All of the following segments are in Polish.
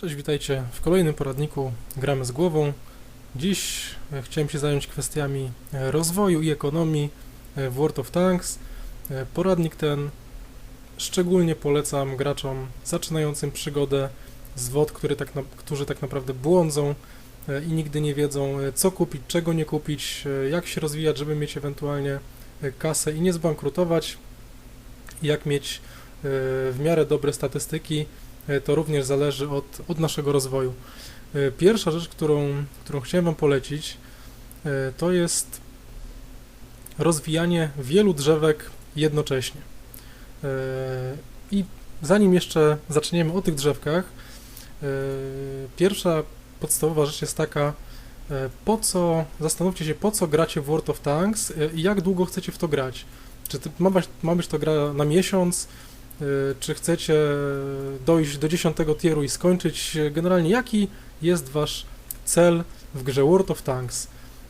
Cześć, witajcie w kolejnym poradniku Gramy z głową. Dziś e, chciałem się zająć kwestiami e, rozwoju i ekonomii e, w World of Tanks. Poradnik ten szczególnie polecam graczom zaczynającym przygodę z WOD, który tak na, którzy tak naprawdę błądzą i nigdy nie wiedzą co kupić, czego nie kupić, jak się rozwijać, żeby mieć ewentualnie kasę i nie zbankrutować, jak mieć w miarę dobre statystyki to również zależy od, od naszego rozwoju. E, Pierwsza rzecz, którą, którą chciałem Wam polecić, e, to jest rozwijanie wielu drzewek jednocześnie. E, I zanim jeszcze zaczniemy o tych drzewkach, e, pierwsza podstawowa rzecz jest taka, e, po co, zastanówcie się, po co gracie w World of Tanks e, i jak długo chcecie w to grać. Czy to, ma, być, ma być to gra na miesiąc, czy chcecie dojść do 10 tieru i skończyć. Generalnie, jaki jest Wasz cel w grze World of Tanks?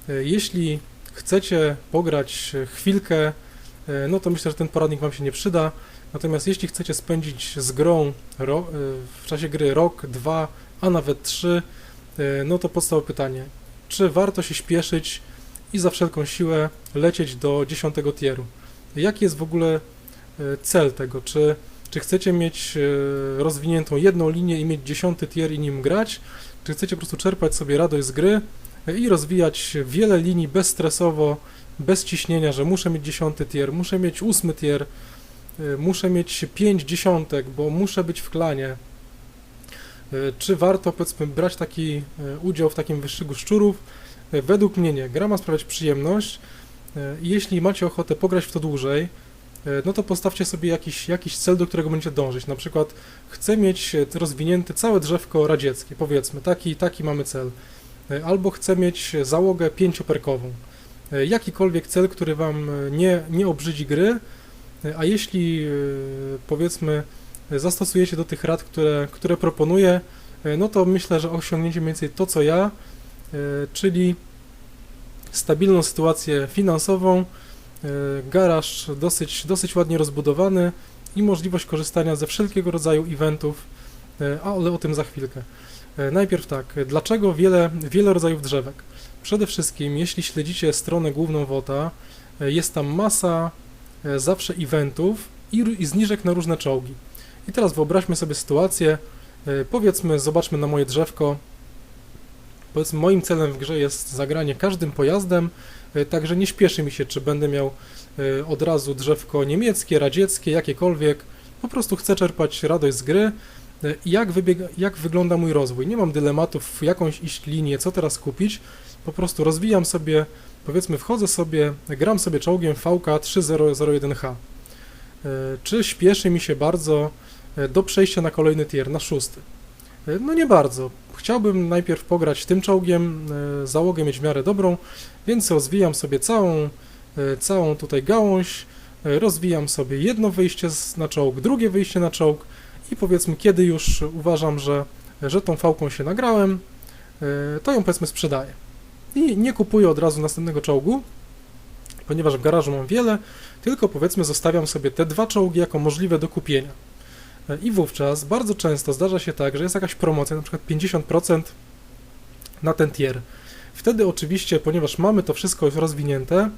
Y, Jeśli chcecie pograć chwilkę, no to myślę, że ten poradnik Wam się nie przyda. Natomiast jeśli chcecie spędzić z grą w czasie gry rok, dwa, a nawet trzy, no to podstawowe pytanie, czy warto się śpieszyć i za wszelką siłę lecieć do 10 tieru? Jaki jest w ogóle e, cel tego? Czy, czy chcecie mieć e, rozwiniętą jedną linię i mieć dziesiąty tier i nim grać? Czy chcecie po prostu czerpać sobie radość z gry e, i rozwijać wiele linii bezstresowo, bez ciśnienia, że muszę mieć dziesiąty tier, muszę mieć ósmy tier, e, muszę mieć pięć dziesiątek, bo muszę być w klanie? E, Czy warto, powiedzmy, brać taki e, udział w takim wyścigu szczurów? E, Według mnie nie. Gra ma sprawiać przyjemność. e, Jeśli macie ochotę pograć w to dłużej, e, no to postawcie sobie jakiś, jakiś cel, do którego będziecie dążyć. Na przykład chcę mieć e, rozwinięte całe drzewko radzieckie, powiedzmy, taki, taki mamy cel. E, Albo chcę mieć załogę pięcioperkową. E, Jakikolwiek cel, który Wam e, nie, nie obrzydzi gry, e, a jeśli e, powiedzmy e, zastosujecie do tych rad, które, które proponuję, e, no to myślę, że osiągniecie mniej więcej to, co ja, e, czyli stabilną sytuację finansową, e, garaż dosyć, dosyć ładnie rozbudowany i możliwość korzystania ze wszelkiego rodzaju eventów, e, ale o tym za chwilkę. E, Najpierw tak, dlaczego wiele, wiele rodzajów drzewek? Przede wszystkim, jeśli śledzicie stronę główną WOTA, e, jest tam masa e, zawsze eventów i, i zniżek na różne czołgi. I teraz wyobraźmy sobie sytuację, e, powiedzmy, zobaczmy na moje drzewko, powiedzmy moim celem w grze jest zagranie każdym pojazdem, e, także nie śpieszy mi się, czy będę miał e, od razu drzewko niemieckie, radzieckie, jakiekolwiek. Po prostu chcę czerpać radość z gry e, jak, wybiega, jak wygląda mój rozwój. Nie mam dylematów, w jakąś iść linię, co teraz kupić. Po prostu rozwijam sobie, powiedzmy, wchodzę sobie, gram sobie czołgiem VK 3001H. E, Czy śpieszy mi się bardzo do przejścia na kolejny tier, na szósty? E, No nie bardzo. Chciałbym najpierw pograć tym czołgiem, e, załogę mieć w miarę dobrą, więc rozwijam sobie całą, e, całą tutaj gałąź, rozwijam sobie jedno wyjście na czołg, drugie wyjście na czołg i powiedzmy, kiedy już uważam, że, że tą fałką się nagrałem, to ją powiedzmy sprzedaję. I nie kupuję od razu następnego czołgu, ponieważ w garażu mam wiele, tylko powiedzmy zostawiam sobie te dwa czołgi jako możliwe do kupienia. I wówczas bardzo często zdarza się tak, że jest jakaś promocja, na przykład 50% na ten tier. Wtedy oczywiście, ponieważ mamy to wszystko już rozwinięte,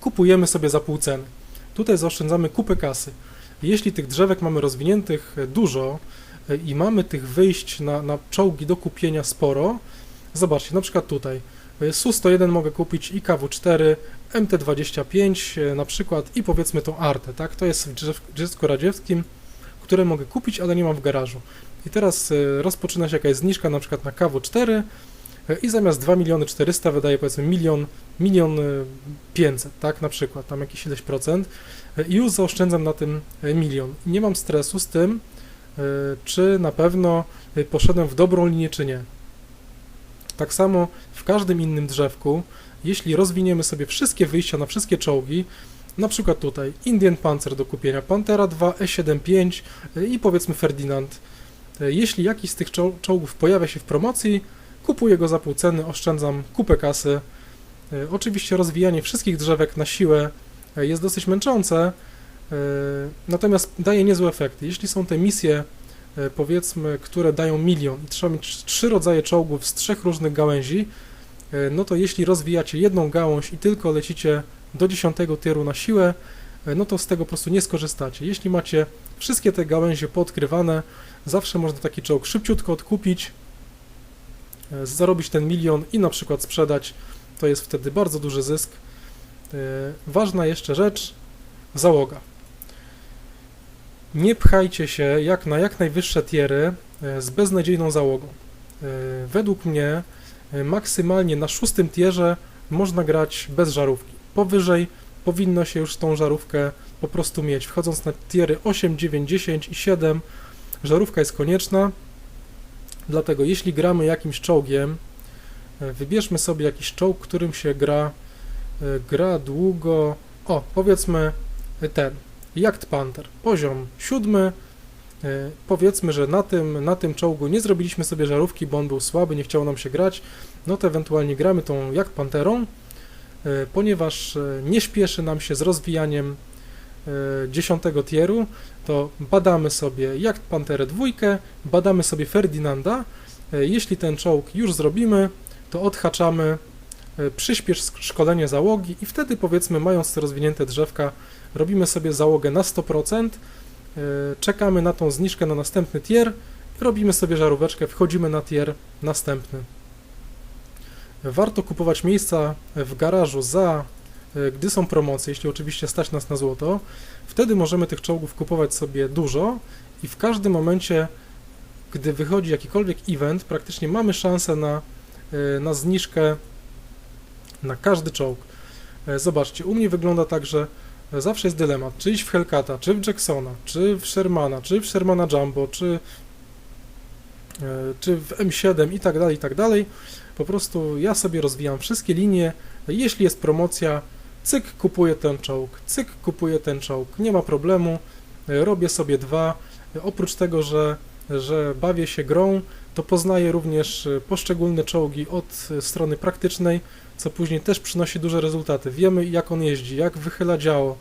kupujemy sobie za pół ceny. Tutaj zaoszczędzamy kupę kasy. Jeśli tych drzewek mamy rozwiniętych e, dużo e, i mamy tych wyjść na, na czołgi do kupienia sporo, zobaczcie, na przykład tutaj e, Su-101 mogę kupić i KW-4, MT-25 e, na przykład i powiedzmy tą Artę, tak? To jest w drzew- dziecku radzieckim, które mogę kupić, ale nie mam w garażu. I teraz e, rozpoczyna się jakaś zniżka na przykład na KW4 e, i zamiast 2 miliony 400 wydaje powiedzmy milion, milion e, 500, tak? Na przykład, tam jakieś ileś procent e, i już zaoszczędzam na tym e, milion. Nie mam stresu z tym, e, czy na pewno e, poszedłem w dobrą linię, czy nie. Tak samo w każdym innym drzewku, jeśli rozwiniemy sobie wszystkie wyjścia na wszystkie czołgi, na przykład tutaj Indian Panzer do kupienia, Pantera 2, E75 y, i powiedzmy Ferdinand. Y, Jeśli jakiś z tych czoł- czołgów pojawia się w promocji, kupuję go za pół ceny, oszczędzam kupę kasy. Y, Oczywiście rozwijanie wszystkich drzewek na siłę jest dosyć męczące, natomiast daje niezłe efekty. Jeśli są te misje e, powiedzmy, które dają milion i trzeba mieć trzy rodzaje czołgów z trzech różnych gałęzi, e, no to jeśli rozwijacie jedną gałąź i tylko lecicie do dziesiątego tieru na siłę, e, no to z tego po prostu nie skorzystacie. Jeśli macie wszystkie te gałęzie poodkrywane, zawsze można taki czołg szybciutko odkupić, e, zarobić ten milion i na przykład sprzedać, to jest wtedy bardzo duży zysk. E, Ważna jeszcze rzecz, załoga. Nie pchajcie się jak na jak najwyższe tiery z beznadziejną załogą. Według mnie maksymalnie na szóstym tierze można grać bez żarówki. Powyżej powinno się już tą żarówkę po prostu mieć. Wchodząc na tiery 8, 9, 10 i 7, żarówka jest konieczna. Dlatego jeśli gramy jakimś czołgiem, e, wybierzmy sobie jakiś czołg, którym się gra, e, gra długo. O, powiedzmy ten, Jagd Panther, poziom siódmy. E, Powiedzmy, że na tym, na tym czołgu nie zrobiliśmy sobie żarówki, bo on był słaby, nie chciało nam się grać, no to ewentualnie gramy tą Jagd Panterą, e, ponieważ e, nie śpieszy nam się z rozwijaniem e, dziesiątego tieru, to badamy sobie Jagd Panterę dwójkę, badamy sobie Ferdynanda. E, Jeśli ten czołg już zrobimy, to odhaczamy e, przyspiesz szkolenie załogi i wtedy powiedzmy, mając te rozwinięte drzewka, robimy sobie załogę na 100%, e, czekamy na tą zniżkę na następny tier robimy sobie żaróweczkę, wchodzimy na tier następny. Warto kupować miejsca w garażu za, e, gdy są promocje, jeśli oczywiście stać nas na złoto. Wtedy możemy tych czołgów kupować sobie dużo i w każdym momencie, gdy wychodzi jakikolwiek event, praktycznie mamy szansę na, e, na zniżkę na każdy czołg. E, Zobaczcie, u mnie wygląda tak, że zawsze jest dylemat, czy iść w Hellcata, czy w Jacksona, czy w Shermana, czy w Shermana Jumbo, czy, czy w M7 i tak dalej, i tak dalej. Po prostu ja sobie rozwijam wszystkie linie. Jeśli jest promocja, cyk, kupuję ten czołg, cyk, kupuję ten czołg, nie ma problemu, robię sobie dwa. Oprócz tego, że, że bawię się grą, to poznaję również poszczególne czołgi od strony praktycznej, co później też przynosi duże rezultaty. Wiemy, jak on jeździ, jak wychyla działo,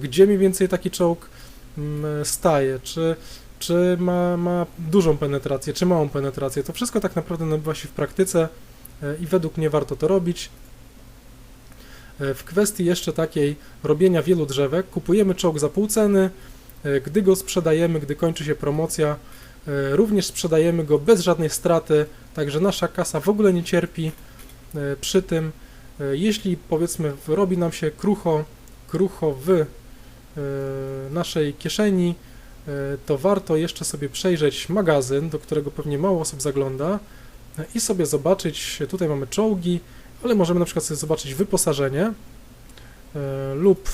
gdzie mniej więcej taki czołg mm, staje, czy, czy ma, ma dużą penetrację, czy małą penetrację. To wszystko tak naprawdę nabywa się w praktyce e, i według mnie warto to robić. E, W kwestii jeszcze takiej robienia wielu drzewek, kupujemy czołg za pół ceny, e, gdy go sprzedajemy, gdy kończy się promocja, również sprzedajemy go bez żadnej straty, także nasza kasa w ogóle nie cierpi przy tym. Jeśli powiedzmy robi nam się krucho, krucho w naszej kieszeni, to warto jeszcze sobie przejrzeć magazyn, do którego pewnie mało osób zagląda e, i sobie zobaczyć, tutaj mamy czołgi, ale możemy na przykład sobie zobaczyć wyposażenie e, lub,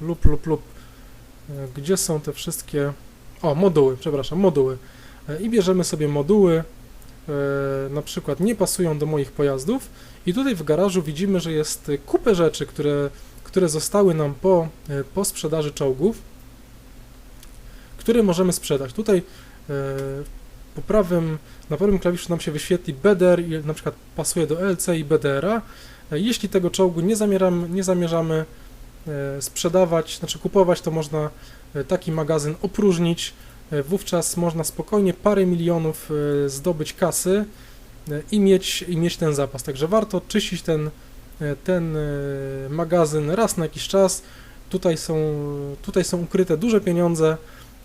lub, lub, lub, e, gdzie są te wszystkie, o, moduły, przepraszam, moduły. E, I bierzemy sobie moduły, e, na przykład nie pasują do moich pojazdów i tutaj w garażu widzimy, że jest e, kupę rzeczy, które, które zostały nam po, e, po sprzedaży czołgów, które możemy sprzedać. Tutaj e, po prawym, na prawym klawiszu nam się wyświetli BDR i na przykład pasuje do LC i BDR-a. E, Jeśli tego czołgu nie zamierzamy, nie zamierzamy e, sprzedawać, znaczy kupować, to można taki magazyn opróżnić. Wówczas można spokojnie parę milionów zdobyć kasy i mieć, i mieć ten zapas. Także warto czyścić ten, ten magazyn raz na jakiś czas. Tutaj są, tutaj są ukryte duże pieniądze.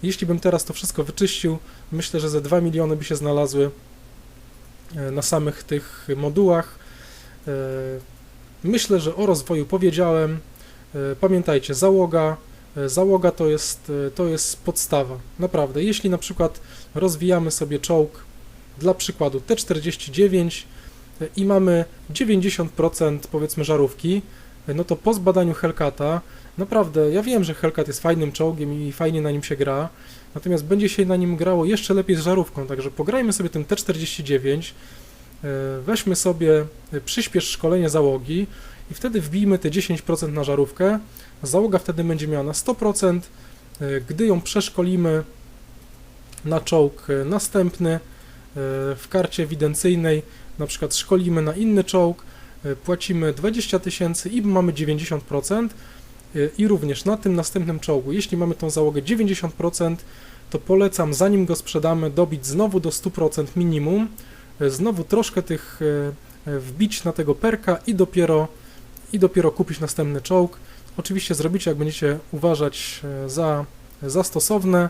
Jeśli bym teraz to wszystko wyczyścił, myślę, że ze 2 miliony by się znalazły e, na samych tych modułach. E, Myślę, że o rozwoju powiedziałem. E, Pamiętajcie, załoga. Załoga to jest, to jest podstawa. Naprawdę. Jeśli na przykład rozwijamy sobie czołg, dla przykładu T49 e, i mamy 90% powiedzmy żarówki, no to po zbadaniu Hellcata, naprawdę, ja wiem, że Hellcat jest fajnym czołgiem i fajnie na nim się gra, natomiast będzie się na nim grało jeszcze lepiej z żarówką, także pograjmy sobie tym T49, e, weźmy sobie e, przyspiesz szkolenie załogi i wtedy wbijmy te 10% na żarówkę, załoga wtedy będzie miała na 100%, e, gdy ją przeszkolimy na czołg następny w karcie ewidencyjnej, na przykład szkolimy na inny czołg, płacimy 20 tysięcy i mamy 90%, e, i również na tym następnym czołgu, jeśli mamy tą załogę 90%, to polecam, zanim go sprzedamy, dobić znowu do 100% minimum, e, znowu troszkę tych e, e, wbić na tego perka i dopiero, i dopiero kupić następny czołg. Oczywiście zrobicie, jak będziecie uważać za, za stosowne.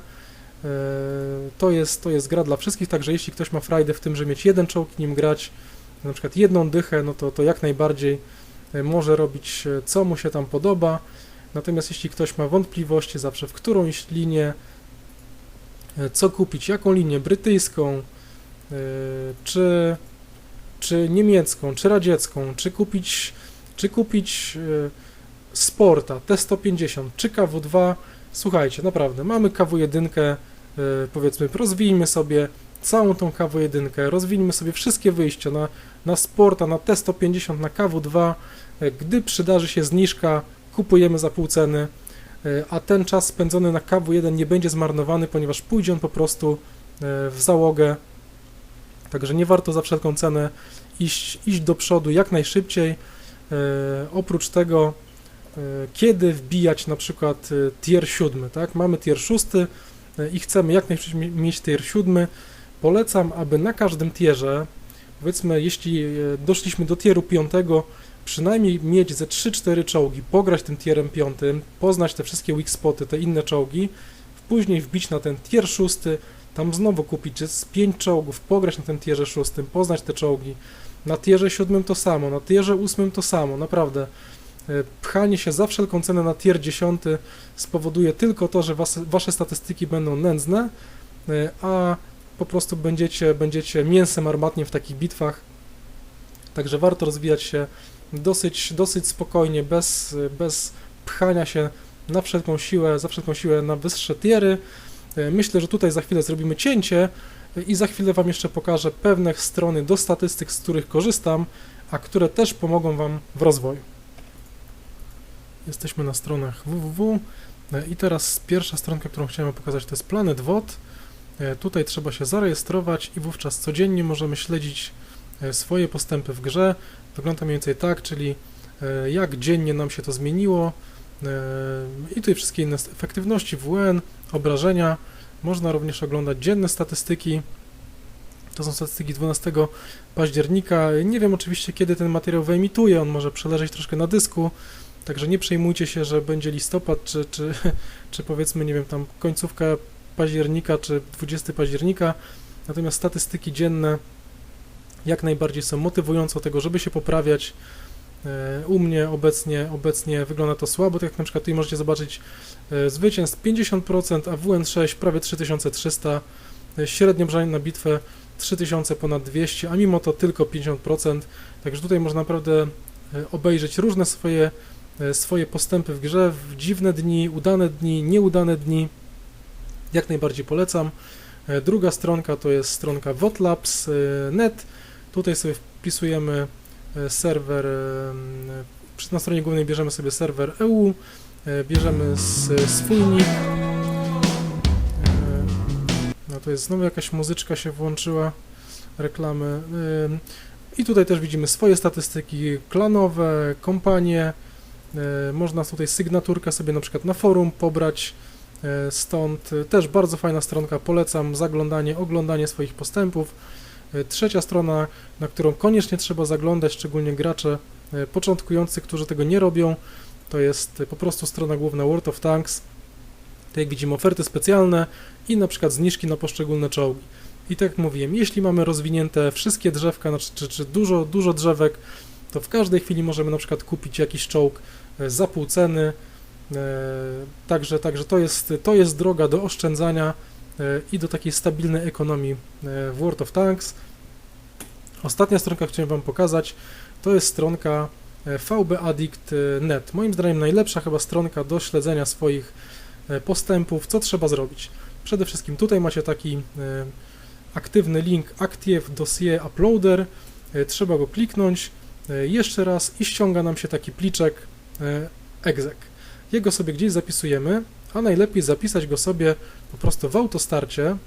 To jest, to jest gra dla wszystkich, także jeśli ktoś ma frajdę w tym, że mieć jeden czołg i nim grać, na przykład jedną dychę, no to, to jak najbardziej może robić co mu się tam podoba. Natomiast jeśli ktoś ma wątpliwości zawsze w którąś linię, e, co kupić, jaką linię brytyjską, e, czy, czy niemiecką, czy radziecką, czy kupić, czy kupić e, Sporta T150, czy KW2, słuchajcie, naprawdę, mamy KW1, e, powiedzmy, rozwijmy sobie całą tą KW1, rozwijmy sobie wszystkie wyjścia na, na Sporta, na T150, na KW2, e, gdy przydarzy się zniżka, kupujemy za pół ceny, e, a ten czas spędzony na KW1 nie będzie zmarnowany, ponieważ pójdzie on po prostu e, w załogę, także nie warto za wszelką cenę iść, iść do przodu jak najszybciej. E, Oprócz tego, kiedy wbijać na przykład tier 7, tak? Mamy tier 6 e, i chcemy jak najszybciej mie- mieć tier 7. Polecam, aby na każdym tierze, powiedzmy, jeśli doszliśmy do tieru 5, przynajmniej mieć ze 3-4 czołgi, pograć tym tierem 5, poznać te wszystkie weak spoty, te inne czołgi, później wbić na ten tier 6, tam znowu kupić z 5 czołgów, pograć na tym tierze 6, poznać te czołgi. Na tierze 7 to samo, na tierze 8 to samo, naprawdę. E, Pchanie się za wszelką cenę na tier 10 spowoduje tylko to, że was, wasze statystyki będą nędzne, e, a po prostu będziecie, będziecie mięsem armatnim w takich bitwach. Także warto rozwijać się dosyć, dosyć spokojnie, bez, bez pchania się na wszelką siłę, za wszelką siłę na wyższe tiery. E, Myślę, że tutaj za chwilę zrobimy cięcie e, i za chwilę Wam jeszcze pokażę pewne strony do statystyk, z których korzystam, a które też pomogą Wam w rozwoju. Jesteśmy na stronach www E, i teraz pierwsza stronka, którą chciałem pokazać, to jest Planet WOT. Tutaj trzeba się zarejestrować i wówczas codziennie możemy śledzić swoje postępy w grze. Wygląda mniej więcej tak, czyli e, jak dziennie nam się to zmieniło e, i tutaj wszystkie inne efektywności WN, obrażenia. Można również oglądać dzienne statystyki. To są statystyki 12 października. Nie wiem oczywiście kiedy ten materiał wyemituję, on może przeleżeć troszkę na dysku, także nie przejmujcie się, że będzie listopad, czy, czy, czy powiedzmy, nie wiem, tam końcówka października, czy 20 października. Natomiast statystyki dzienne jak najbardziej są motywujące do tego, żeby się poprawiać. E, U mnie obecnie, obecnie wygląda to słabo, tak jak na przykład tutaj możecie zobaczyć e, zwycięstw 50%, a WN6 prawie 3300, e, średnio obrażeń na bitwę 3000 ponad 200, a mimo to tylko 50%, także tutaj można naprawdę obejrzeć różne swoje, swoje postępy w grze, w dziwne dni, udane dni, nieudane dni, jak najbardziej polecam. Druga stronka to jest stronka votlabs.net, tutaj sobie wpisujemy e, serwer, na stronie głównej bierzemy sobie serwer EU, e, bierzemy s- swój nick, E, no to jest znowu jakaś muzyczka się włączyła, reklamy. I tutaj też widzimy swoje statystyki klanowe, kompanie. Można tutaj sygnaturkę sobie na przykład na forum pobrać. Stąd też bardzo fajna stronka, polecam zaglądanie, oglądanie swoich postępów. E, Trzecia strona, na którą koniecznie trzeba zaglądać, szczególnie gracze e, początkujący, którzy tego nie robią, to jest e, po prostu strona główna World of Tanks. Tak jak widzimy, oferty specjalne i na przykład zniżki na poszczególne czołgi. I tak jak mówiłem, jeśli mamy rozwinięte wszystkie drzewka, znaczy, czy, czy dużo, dużo drzewek, to w każdej chwili możemy na przykład kupić jakiś czołg za pół ceny. Także, także to, jest, to jest droga do oszczędzania i do takiej stabilnej ekonomii e, w World of Tanks. Ostatnia stronka, chciałem Wam pokazać, to jest stronka e, vbaddict.net. Moim zdaniem najlepsza chyba stronka do śledzenia swoich e, postępów, co trzeba zrobić. Przede wszystkim tutaj macie taki e, aktywny link Active Dossier Uploader. E, Trzeba go kliknąć e, jeszcze raz i ściąga nam się taki pliczek e, exec. Jego sobie gdzieś zapisujemy, a najlepiej zapisać go sobie po prostu w autostarcie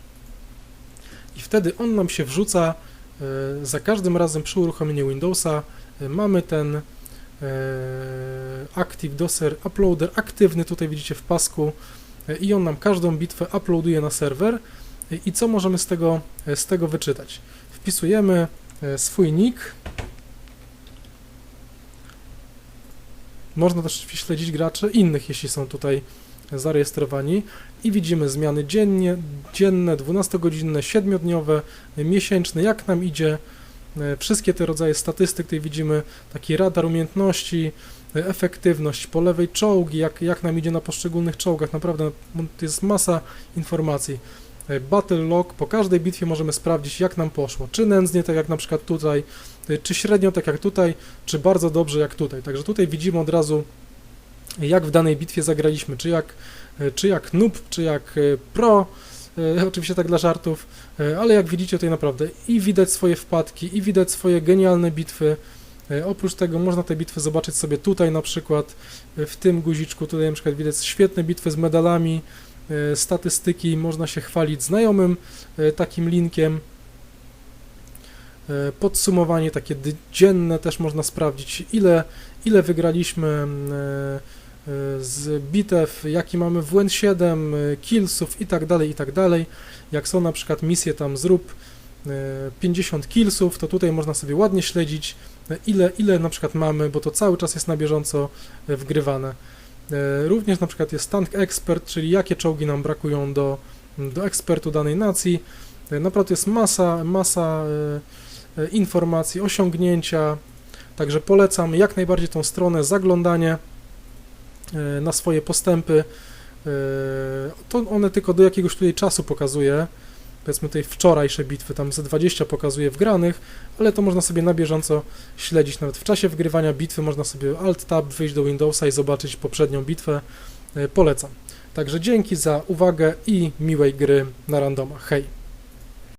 i wtedy on nam się wrzuca e, za każdym razem przy uruchomieniu Windowsa. e, Mamy ten e, Active Dossier Uploader aktywny, tutaj widzicie w pasku i on nam każdą bitwę uploaduje na serwer. I co możemy z tego, z tego wyczytać? Wpisujemy swój nick. Można też śledzić graczy innych, jeśli są tutaj zarejestrowani i widzimy zmiany dziennie, dzienne, 12-godzinne, 7-dniowe, miesięczne, jak nam idzie. E, Wszystkie te rodzaje statystyk, tutaj widzimy taki radar umiejętności, e, efektywność, po lewej czołgi, jak, jak nam idzie na poszczególnych czołgach, naprawdę jest masa informacji. E, Battle log, po każdej bitwie możemy sprawdzić jak nam poszło, czy nędznie, tak jak na przykład tutaj, czy średnio, tak jak tutaj, czy bardzo dobrze jak tutaj. Także tutaj widzimy od razu jak w danej bitwie zagraliśmy, czy jak, e, czy jak noob, czy jak e, pro, e, oczywiście tak dla żartów, ale jak widzicie tutaj naprawdę i widać swoje wpadki, i widać swoje genialne bitwy. Oprócz tego można te bitwy zobaczyć sobie tutaj na przykład, w tym guziczku, tutaj na przykład widać świetne bitwy z medalami, statystyki, można się chwalić znajomym takim linkiem. Podsumowanie takie dzienne też można sprawdzić, ile, ile wygraliśmy mm, z bitew, jaki mamy WN7, e, killsów i tak dalej, i tak dalej. Jak są na przykład misje tam zrób e, 50 killsów, to tutaj można sobie ładnie śledzić, ile, ile na przykład mamy, bo to cały czas jest na bieżąco wgrywane. Również na przykład jest tank expert, czyli jakie czołgi nam brakują do, do ekspertu danej nacji. Naprawdę jest masa, masa informacji, osiągnięcia, także polecam jak najbardziej tą stronę, zaglądanie na swoje postępy. E, To one tylko do jakiegoś tutaj czasu pokazuje, powiedzmy tutaj wczorajsze bitwy, tam ze 20 pokazuje wgranych, ale to można sobie na bieżąco śledzić, nawet w czasie wgrywania bitwy można sobie Alt-Tab wyjść do Windowsa i zobaczyć poprzednią bitwę. E, Polecam. Także dzięki za uwagę i miłej gry na randomach. Hej!